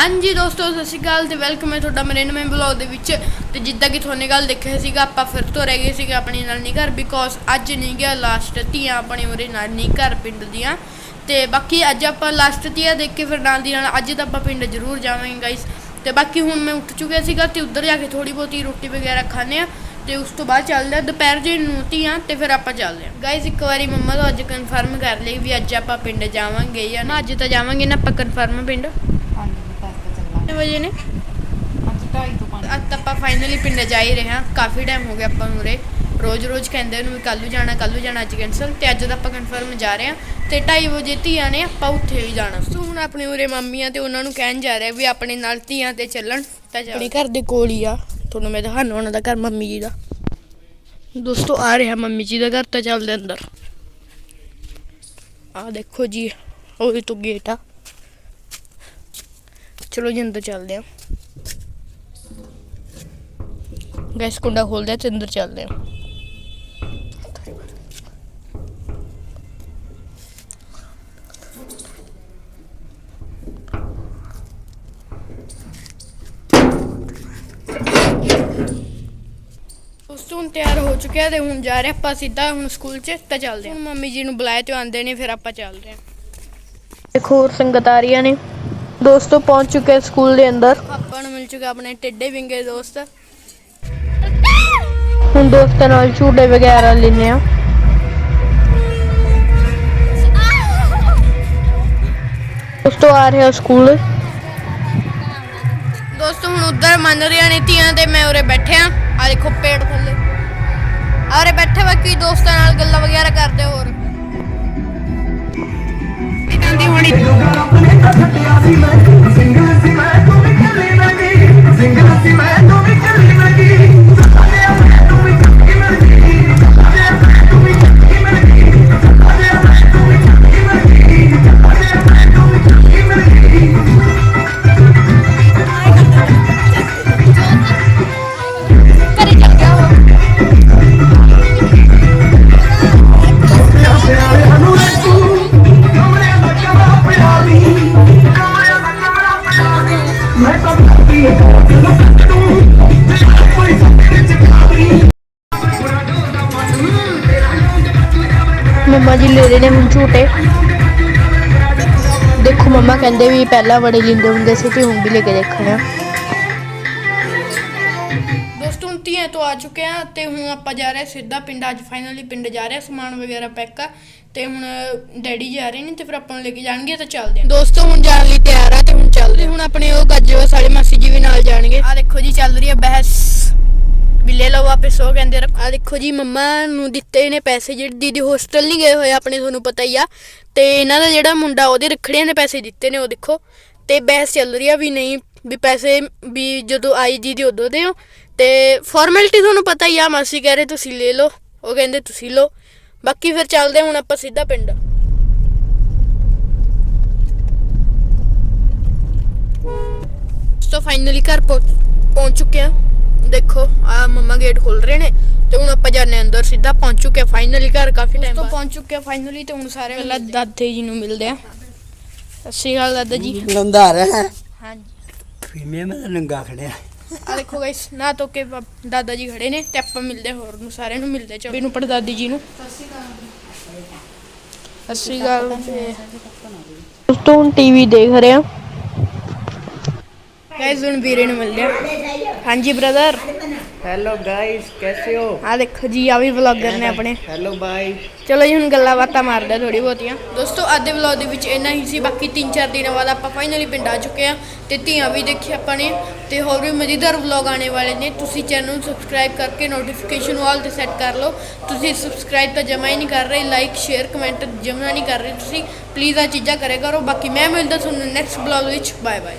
ਹਾਂਜੀ ਦੋਸਤੋ, ਸਤਿ ਸ਼੍ਰੀ ਅਕਾਲ ਤੇ ਵੈਲਕਮ ਹੈ ਤੁਹਾਡਾ ਮੇਰੇ ਨਵੇਂ ਬਲੌਗ ਦੇ ਵਿੱਚ। ਤੇ ਜਿੱਦਾਂ ਕਿ ਤੁਹਾਨੂੰ ਗੱਲ ਦੇਖਿਆ ਸੀਗਾ, ਆਪਾਂ ਫਿਰ ਤੋਂ ਰਹਿ ਗਏ ਸੀਗੇ ਆਪਣੇ ਨਾਲ ਨਹੀਂ ਘਰ ਬਿਕੋਜ਼ ਅੱਜ ਨਹੀਂ ਗਿਆ ਲਾਸਟ ਧੀਆਂ ਆਪਣੇ ਉਰੇ ਨਹੀਂ ਘਰ ਪਿੰਡ ਦੀਆਂ। ਤੇ ਬਾਕੀ ਅੱਜ ਆਪਾਂ ਲਾਸਟ ਧੀਆਂ ਦੇਖ ਕੇ ਫਿਰ ਨਾਲ ਦੀ ਨਾਲ ਅੱਜ ਤਾਂ ਆਪਾਂ ਪਿੰਡ ਜ਼ਰੂਰ ਜਾਵਾਂਗੇ ਗਾਇਸ ਤੇ ਬਾਕੀ ਹੁਣ ਮੈਂ ਉੱਠ ਚੁੱਕਿਆ ਸੀਗਾ ਤੇ ਉੱਧਰ ਜਾ ਕੇ ਥੋੜੀ ਬਹੁਤੀ ਰੋਟੀ ਵਗੈਰਾ ਖਾਣੇ ਆ ਤੇ ਉਸ ਤੋਂ ਬਾਅਦ ਚੱਲਦੇ ਆ ਦੁਪਹਿਰ ਜੇ ਨੂੰ ਧੀਆਂ ਤੇ ਫਿਰ ਆਪਾਂ ਚੱਲਦੇ ਆ ਗਾਇਸ ਇੱਕ ਵਾਰੀ ਮੰਮਾ ਤੋਂ ਅੱਜ ਕਨਫਰਮ ਕਰ ਲਈ ਵੀ ਅੱਜ ਆਪਾਂ ਪਿੰਡ ਜਾਵਾਂਗੇ ਜਾਂ ਨਾ, ਅੱਜ ਤਾਂ ਜਾਵਾਂਗੇ ਨਾ ਆਪਾਂ ਕਨਫਰਮ ਪਿੰਡ। ਕਿੰਨੇ ਵਜੇ ਨੇ। ਅੱਜ ਤੋਂ ਪੰਜ ਅੱਜ ਤਾਂ ਆਪਾਂ ਫਾਈਨਲੀ ਪਿੰਡ ਜਾ ਹੀ ਰਹੇ ਹਾਂ। ਕਾਫੀ ਟਾਈਮ ਹੋ ਗਿਆ ਆਪਾਂ ਨੂੰ ਉਰੇ। ਰੋਜ਼-ਰੋਜ਼ ਕਹਿੰਦੇ ਨੂੰ ਨੂੰ ਜਾਣਾ ਕੱਲ੍ਹ ਨੂੰ ਜਾਣਾ ਅੱਜ ਕੈਂਸਲ ਤੇ ਅੱਜ ਤਾਂ ਆਪਾਂ ਕਨਫਰਮ ਜਾ ਰਹੇ ਹਾਂ। ਤੇ 2:30 ਵਜੇ ਧੀਆਂ ਨੇ ਆਪਾਂ ਉੱਥੇ ਵੀ ਜਾਣਾ। ਸੋ ਹੁਣ ਆਪਣੇ ਉਰੇ ਮੰਮੀਆਂ ਤੇ ਉਹਨਾਂ ਨੂੰ ਕਹਿਣ ਜਾ ਰਿਹਾ ਵੀ ਆਪਣੇ ਨਾਲ ਧੀਆਂ ਤੇ ਚੱਲਣ। ਤਾਂ ਆਪਣੇ ਘਰ ਦੇ ਕੋਲ ਹੀ ਆ। ਤੁਹਾਨੂੰ ਮੈਂ ਦਿਖਾਣਾ ਉਹਨਾਂ ਦਾ ਘਰ ਮੰਮੀ ਜੀ ਦਾ। ਦੋਸਤੋ ਆ ਰਿਹਾ ਮੰਮੀ ਜੀ ਦਾ ਘਰ ਤਾਂ ਚੱਲਦੇ ਅੰਦਰ। ਆ ਦੇਖੋ ਜੀ ਉਹਦੇ ਤੋਂ ਗੇਟ ਆ। ਚਲੋ ਜੀ, ਅੰਦਰ ਚੱਲਦੇ ਆ ਗੈਸ ਕੁੰਡਾ ਖੋਲਦੇ ਆ ਤੇ ਅੰਦਰ ਚੱਲਦੇ ਆ ਹੁਣ ਤਿਆਰ ਹੋ ਚੁੱਕਿਆ ਤੇ ਹੁਣ ਜਾ ਰਹੇ ਆਪਾਂ ਸਿੱਧਾ ਹੁਣ ਸਕੂਲ 'ਚ, ਤਾਂ ਚੱਲਦੇ ਹਾਂ। ਮੰਮੀ ਜੀ ਨੂੰ ਬੁਲਾਇਆ ਤੇ ਆਂਦੇ ਨੇ, ਫਿਰ ਆਪਾਂ ਚੱਲਦੇ ਹਾਂ। ਦੇਖੋ ਹੋਰ ਸੰਗਤ ਆ ਰਹੀਆਂ ਨੇ। ਦੋਸਤੋ ਪਹੁੰਚ ਚੁੱਕੇ ਆ ਸਕੂਲ ਦੇ ਅੰਦਰ। ਆਪਾਂ ਨੂੰ ਮਿਲ ਚੁੱਕਾ ਆਪਣੇ ਟਿੱਡੇ ਵਿੰਗੇ ਦੋਸਤ। ਹੁਣ ਦੋਸਤਾਂ ਨਾਲ ਝੂਟੇ ਵਗੈਰਾ ਲੈਨੇ ਆ ਦੋਸਤੋ ਆ ਰਿਹਾ ਸਕੂਲ। ਦੋਸਤੋ ਹੁਣ ਉਧਰ ਮੰਨ ਰਹੀਆਂ ਨੇ ਧੀਆਂ ਤੇ ਮੈਂ ਉਰੇ ਬੈਠਿਆ ਆ ਦੇਖੋ ਪੇੜ ਥੱਲੇ। ਆ ਉਰੇ ਬੈਠੇ ਬਾਕੀ ਦੋਸਤਾਂ ਮੰਮਾ ਜੀ ਲੈ ਰਹੇ ਨੇ ਹੁਣ ਝੂਟੇ। ਦੇਖੋ ਮੰਮਾ ਕਹਿੰਦੇ ਵੀ ਪਹਿਲਾਂ ਬੜੇ ਲਿੰਦੇ ਹੁੰਦੇ ਸੀ ਤੇ ਹੁਣ ਵੀ ਲੈ ਕੇ ਦੇਖਣਾ ਦੋਸਤੋ, ਹੁਣ ਧੀਆਂ ਤੋਂ ਆ ਚੁੱਕੇ ਆ ਤੇ ਹੁਣ ਆਪਾਂ ਜਾ ਰਹੇ ਸਿੱਧਾ ਪਿੰਡ, ਅੱਜ ਫਾਈਨਲੀ ਪਿੰਡ ਜਾ ਰਹੇ ਸਮਾਨ ਵਗੈਰਾ ਪੈਕ ਆ। ਤੇ ਹੁਣ ਡੈਡੀ ਜਾ ਰਹੇ ਨੇ ਤੇ ਫਿਰ ਆਪਾਂ ਨੂੰ ਲੈ ਕੇ ਜਾਣਗੇ ਤਾਂ ਚੱਲਦੇ ਆ। ਦੋਸਤੋ, ਹੁਣ ਜਾਣ ਲਈ ਤਿਆਰ ਆ ਤੇ ਹੁਣ ਚੱਲਦੇ ਹੁਣ ਆਪਣੇ ਉਹ ਗੱਜੇ ਸਾਡੇ ਮਾਸੀ ਜੀ ਵੀ ਨਾਲ ਜਾਣਗੇ। ਆ ਦੇਖੋ ਜੀ, ਚੱਲ ਰਹੀ ਹੈ ਬਹਿਸ। ਲੈ ਲਓ ਵਾਪਸ, ਉਹ ਕਹਿੰਦੇ ਰੱਖ। ਆ ਦੇਖੋ ਜੀ, ਮੰਮਾ ਨੂੰ ਦਿੱਤੇ ਨੇ ਪੈਸੇ, ਜਿਹੜੇ ਦੀਦੀ ਹੋਸਟਲ ਨਹੀਂ ਗਏ ਹੋਏ, ਆਪਣੇ ਤੁਹਾਨੂੰ ਪਤਾ ਹੀ ਆ। ਤੇ ਇਹਨਾਂ ਦਾ ਜਿਹੜਾ ਮੁੰਡਾ, ਉਹਦੇ ਰੱਖੜੀਆਂ ਨੇ ਪੈਸੇ ਦਿੱਤੇ ਨੇ, ਉਹ ਦੇਖੋ। ਤੇ ਬਹਿਸ ਚੱਲ ਰਹੀ ਆ ਵੀ ਨਹੀਂ, ਵੀ ਪੈਸੇ, ਵੀ ਜਦੋਂ ਆਈ ਦੀਦੀ ਉਦੋਂ ਦਿਓ। ਤੇ ਫਾਰਮੈਲਿਟੀ ਤੁਹਾਨੂੰ ਪਤਾ ਹੀ ਆ, ਮਾਸੀ ਕਹਿ ਰਹੇ ਤੁਸੀਂ ਲੈ ਲਓ, ਉਹ ਕਹਿੰਦੇ ਤੁਸੀਂ ਲਓ। ਬਾਕੀ ਫਿਰ ਚੱਲਦੇ ਹੁਣ ਆਪਾਂ ਸਿੱਧਾ ਪਿੰਡ। ਸੋ ਫਾਈਨਲੀ ਘਰ ਪਹੁੰਚ ਪਹੁੰਚ ਚੁੱਕੇ ਆ। ਦੇਖੋ ਆ ਮੰਮਾ ਗੇਟ ਖੋਲ ਰਹੇ ਨੇ ਤੇ ਹੁਣ ਆਪਾਂ ਜਾਣੇ ਅੰਦਰ ਸਿੱਧਾ। ਪਹੁੰਚ ਚੁੱਕੇ ਫਾਈਨਲੀ ਘਰ ਕਾਫੀ ਟਾਈਮ ਤੋਂ ਪਹੁੰਚ ਚੁੱਕੇ ਫਾਈਨਲੀ ਤੇ ਹੁਣ ਸਾਰੇ ਪਹਿਲਾਂ ਦਾਦੇ ਜੀ ਨੂੰ ਮਿਲਦੇ ਆ। ਸਤਿ ਸ਼੍ਰੀ ਅਕਾਲ ਦਾਦਾ ਜੀ। ਲੰਦਾ ਰਿਹਾ ਹਾਂਜੀ। ਫੀਮੇ ਮੈਂ ਨੰਗਾ ਖੜਿਆ। ਆ ਦੇਖੋ ਗਾਇਸ ਨਾ ਤੋਂ ਕੇ ਦਾਦਾ ਜੀ ਖੜੇ ਨੇ ਤੇ ਆਪਾਂ ਮਿਲਦੇ ਹੋਰ ਨੂੰ ਸਾਰਿਆਂ ਨੂੰ ਮਿਲਦੇ ਚੋਬੀ ਨੂੰ ਪੜਦਾਦੀ ਜੀ ਨੂੰ। ਸਤਿ ਸ਼੍ਰੀ ਅਕਾਲ। ਦੋਸਤੋ ਹੁਣ ਟੀਵੀ ਦੇਖ ਰਹੇ ਆ ਗਾਇਸ ਹੁਣ ਵੀਰੇ ਨੂੰ ਮਿਲਦੇ ਆ। ਹਾਂਜੀ ਬ੍ਰਦਰ ਹੈਲੋ ਗਾਇਸ ਕੈਸੇ ਹੋ ਆ ਦੇਖੋ ਜੀ ਆ ਵੀ ਵਲੌਗਰ ਨੇ ਆਪਣੇ ਹੈਲੋ ਬਾਈ ਚਲੋ ਜੀ ਹੁਣ ਗੱਲਾਂ ਬਾਤਾਂ ਮਾਰਦੇ ਥੋੜੀ ਬਹੁਤੀਆਂ ਦੋਸਤੋ ਅੱਜ ਦੇ ਵਲੌਗ ਦੇ ਵਿੱਚ ਇੰਨਾ ਹੀ ਸੀ ਬਾਕੀ 3-4 ਦਿਨਾਂ ਬਾਅਦ ਆਪਾਂ ਫਾਈਨਲੀ ਪਿੰਡ ਆ ਚੁੱਕੇ ਆ ਤੇ ਧੀਆਂ ਵੀ ਦੇਖੀ ਆਪਾਂ ਨੇ ਤੇ ਹੋਰ ਵੀ ਮਜ਼ੇਦਾਰ ਵਲੌਗ ਆਣੇ ਵਾਲੇ ਨੇ। ਤੁਸੀਂ ਚੈਨਲ ਨੂੰ ਸਬਸਕ੍ਰਾਈਬ ਕਰਕੇ ਨੋਟੀਫਿਕੇਸ਼ਨ ਆਲ ਤੇ ਸੈੱਟ ਕਰ ਲਓ। ਤੁਸੀਂ ਸਬਸਕ੍ਰਾਈਬ ਤਾਂ ਜਮਾ ਹੀ ਨਹੀਂ ਕਰ ਰਹੇ ਲਾਈਕ ਸ਼ੇਅਰ ਕਮੈਂਟ ਜਮਾ ਨਹੀਂ ਕਰ ਰਹੇ ਤੁਸੀਂ। ਪਲੀਜ਼ ਆ ਚੀਜ਼ਾਂ ਕਰਿਆ ਕਰੋ। ਬਾਕੀ ਮੈਂ ਮਿਲਦਾ ਤੁਹਾਨੂੰ ਨੈਕਸਟ ਵਲੌਗ ਵਿੱਚ। Bye bye